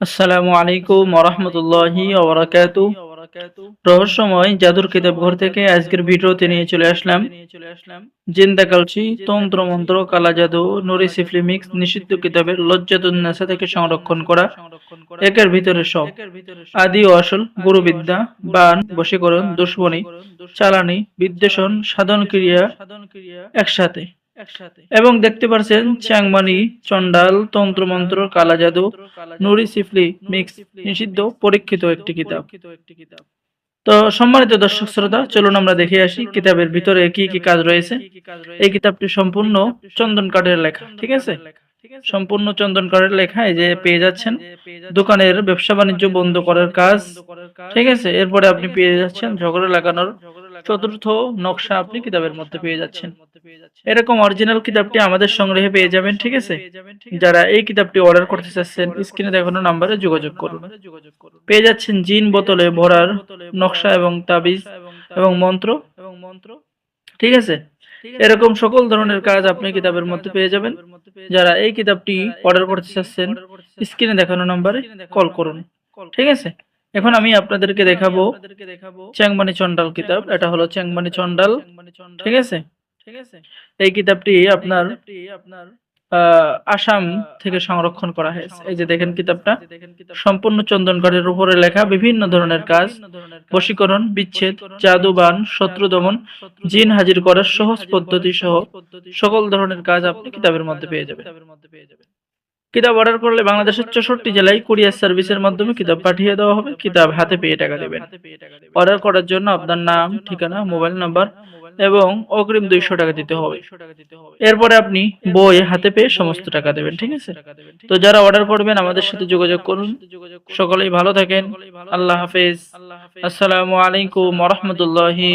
আসসালামু আলাইকুম ওরহমতুল্লাহি ওবরাকাতু। রহস্যময় জাদুর কিতাব ঘর থেকে আজকের ভিডিওতে নিয়ে চলে আসলাম। জিন্দা কালচি তন্ত্র মন্ত্র কালা জাদু, নুরি নিষিদ্ধ কিতাবের লজ্জাতুন্নাসা থেকে সংরক্ষণ করা। একের ভিতরে সব। আদি ও আসল, গুরুবিদ্যা, বান, বশীকরণ, দুশ্মনী, চালানি, বিদ্বেষণ সাধন ক্রিয়া একসাথে। এবং দেখতে পাচ্ছেন চ্যাংমানি চন্ডাল তন্ত্রমন্ত্র কালা জাদু নুরি সিফলি মিক্স নিষিদ্ধ পরীক্ষিত একটি কিতাব। তো সম্মানিত দর্শক শ্রোতা চলুন আমরা দেখে আসি কিতাবের ভিতরে কি কি কাজ রয়েছে। এই কিতাবটি সম্পূর্ণ চন্দন কাঠের লেখা ঠিক আছে? সম্পূর্ণ চন্দন কাঠের লেখা এই যে পেয়ে যাচ্ছেন। দোকানের ব্যবসা বাণিজ্য বন্ধ করার কাজ ঠিক আছে? এরপরে আপনি পেয়ে যাচ্ছেন ঝগড়া লাগানোর চতুর্থ নকশা আপনি কিতাবের মধ্যে পেয়ে যাচ্ছেন। এরকম অরিজিনাল কিতাবটি আমাদের সংগ্রহে পেয়ে যাবেন ঠিক আছে? যারা এই কিতাবটি অর্ডার করতে চাচ্ছেন স্ক্রিনে দেখানো নাম্বারে যোগাযোগ করুন। পেয়ে যাচ্ছেন জিন বোতলে ভরার নকশা এবং তাবিজ এবং মন্ত্র এবং মন্ত্র ঠিক আছে? এরকম সকল ধরনের কাজ আপনি কিতাবের মধ্যে পেয়ে যাবেন। যারা এই কিতাবটি অর্ডার করতে চাচ্ছেন স্ক্রিনে দেখানো নাম্বারে কল করুন। ঠিক আছে? এখন আমি আপনাদেরকে দেখাবো চ্যাংমানি চন্ডাল কিতাব। এটা হলো চ্যাংমানি চন্ডাল ঠিক আছে? এই কিতাবটি আপনার আপনার আসাম থেকে সংরক্ষণ করা হয়েছে। এই যে দেখেন কিতাবটা, সম্পূর্ণ চন্দনকারের উপরে লেখা বিভিন্ন ধরনের কাজ, বশীকরণ, বিচ্ছেদ, জাদুবান, শত্রু দমন, জিন হাজির করার সহজ পদ্ধতি সহ সকল ধরনের কাজ আপনি কিতাবের মধ্যে পেয়ে যাবেন। কিতাব অর্ডার করলে বাংলাদেশের চৌষট্টি জেলায় কুরিয়ার সার্ভিসের মাধ্যমে কিতাব পাঠিয়ে দেওয়া হবে। কিতাব হাতে পেয়ে টাকা দেবেন। অর্ডার করার জন্য আপনার নাম, ঠিকানা, মোবাইল নাম্বার এবং অগ্রিম দুইশো টাকা দিতে হবে। এরপরে আপনি বই হাতে পেয়ে সমস্ত টাকা দেবেন, ঠিক আছে? তো যারা অর্ডার করবেন, আমাদের সাথে যোগাযোগ করুন। সকলেই ভালো থাকেন। আল্লাহ হাফেজ। আসসালামু আলাইকুম রহমতুল্লাহি